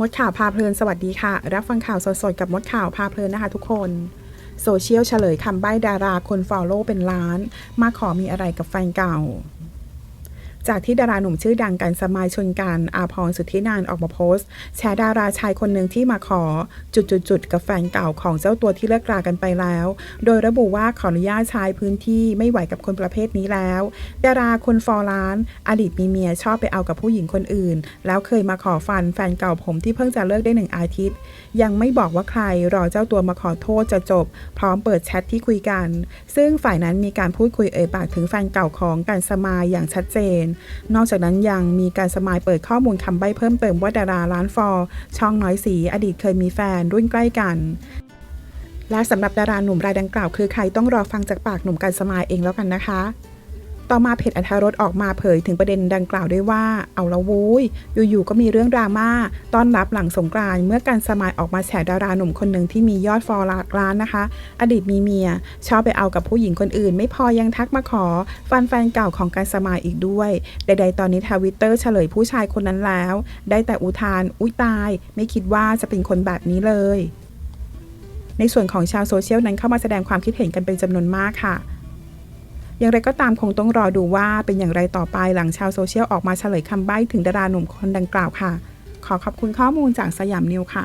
มดข่าวพาเพลินสวัสดีค่ะ รับฟังข่าวสดๆกับมดข่าวพาเพลินนะคะทุกคนโซเชียลเฉลยคำใบ้ดาราคนฟอลโล่เป็นล้าน มาขอมีอะไรกับแฟนเก่า จากที่ดาราหนุ่มชื่อดังกันสมายชนกันอาพรสุทธินานออกมาโพสต์ แชร์ดาราชายคนหนึ่งที่มาขอ จุดๆๆกับแฟนเก่าของเจ้าตัวที่เลิกรากันไปแล้ว โดยระบุว่าขออนุญาตใช้พื้นที่ไม่ไหวกับคนประเภทนี้แล้ว ดาราคนฟอร์ล้าน อดีตมีเมียชอบไปเอากับผู้หญิงคนอื่น แล้วเคยมาขอฟันแฟนเก่าผมที่เพิ่งจะเลิกได้หนึ่งอาทิตย์ ยังไม่บอกว่าใครรอเจ้าตัวมาขอโทษจะจบ พร้อมเปิดแชทที่คุยกัน ซึ่งฝ่ายนั้นมีการพูดคุยเอ่ยปากถึงแฟนเก่าของกันสมายอย่างชัดเจนนอกจากนั้นยังมีการสมายเปิดข้อมูลคำใบ้เพิ่มเติมว่าดาราล้านฟอร์ช่องน้อยสีอดีตเคยมีแฟนรุ่นใกล้กันและสำหรับดาราหนุ่มรายดังกล่าวคือใครต้องรอฟังจากปากหนุ่มการสมายเองแล้วกันนะคะ ต่อมาเพจอัธรสออกมาเผยถึงประเด็นดังกล่าวด้วยว่า เอาละวุ้ย อยู่ๆ ก็มีเรื่องดราม่า ต้อนรับหลังสงกรานเมื่อการสมายออกมาแฉดาราหนุ่มคนหนึ่งที่มียอดฟอลลักล้านนะคะ อดีตมีเมีย ชอบไปเอากับผู้หญิงคนอื่น ไม่พอยังทักมาขอ ฟันแฟนเก่าของการสมายอีกด้วย ใดๆ ตอนนี้ทวิตเตอร์เฉลยผู้ชายคนนั้นแล้ว ได้แต่อุทาน อุ้ยตาย ไม่คิดว่าจะเป็นคนแบบนี้เลย ในส่วนของชาวโซเชียลนั้นเข้ามาแสดงความคิดเห็นกันเป็นจำนวนมากค่ะ อย่างไรก็ตามคงต้องรอดูว่าเป็นอย่างไรต่อไปหลังชาวโซเชียลออกมาเฉลยคำใบ้ถึงดาราหนุ่มคนดังกล่าวค่ะ ขอขอบคุณข้อมูลจากสยามนิวค่ะ